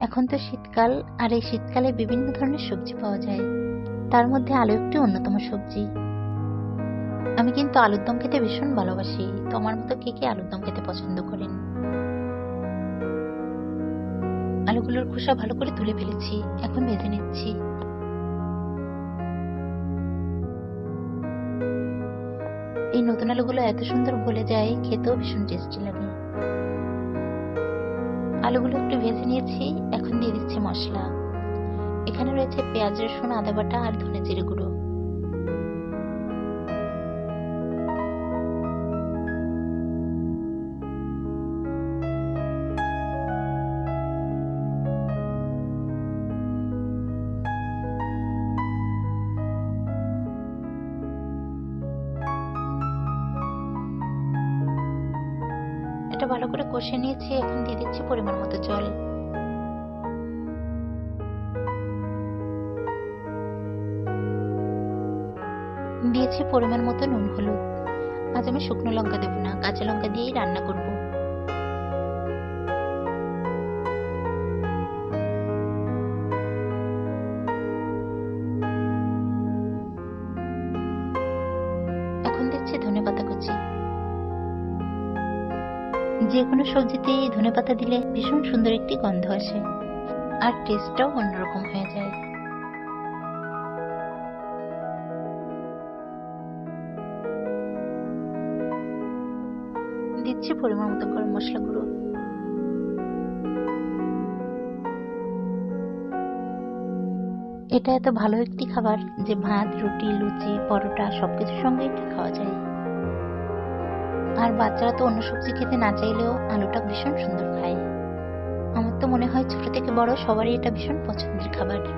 এখন তো শীতকাল, আর এই শীতকালে বিভিন্ন ধরনের সবজি পাওয়া যায়। তার মধ্যে আলু একটি অন্যতম সবজি। আমি কিন্তু আলুর দম খেতে ভীষণ ভালোবাসি। তোমার মতো কে কে আলুর দম খেতে পছন্দ করেন? আলুগুলোর খোসা ভালো করে তুলে ফেলেছি। এখন ভেজে নিচ্ছি। এই নতুন আলুগুলো এত সুন্দর গলে যায়, খেতেও ভীষণ টেস্টি লাগে। আলুগুলো একটু ভেজে নিয়েছি। এখন দিয়ে দিচ্ছি মশলা। এখানে রয়েছে পেঁয়াজ, রসুন, আদা বাটা আর ধনে জিরে গুঁড়ো। এটা ভালো করে কষে নিয়েছি, এখন দিয়ে দিচ্ছি পরিমাণ মতো জল। দিয়েছি পরিমাণ মতো নুন, হলুদ। আজ আমি শুকনো লঙ্কা দেবো না, কাঁচা লঙ্কা দিয়েই রান্না করব। যে কোনো সবজিতেই ধনে পাতা দিলে ভীষণ সুন্দর একটি গন্ধ আসে। আর টেস্টটাও অন্যরকম হয়ে যায়। দিচ্ছি পরিমাণ মতো গরম মশলা গুঁড়ো। এটা এত ভালো একটি খাবার যে ভাত, রুটি, লুচি, পরোটা সবকিছুর সঙ্গেই এটা খাওয়া যায়। আর বাচ্চারা তো অন্য সবজি খেতে না চাইলেও আলুটা ভীষণ সুন্দর খায়। আমার তো মনে হয় ছোট থেকে বড় সবারই এটা ভীষণ পছন্দের খাবার।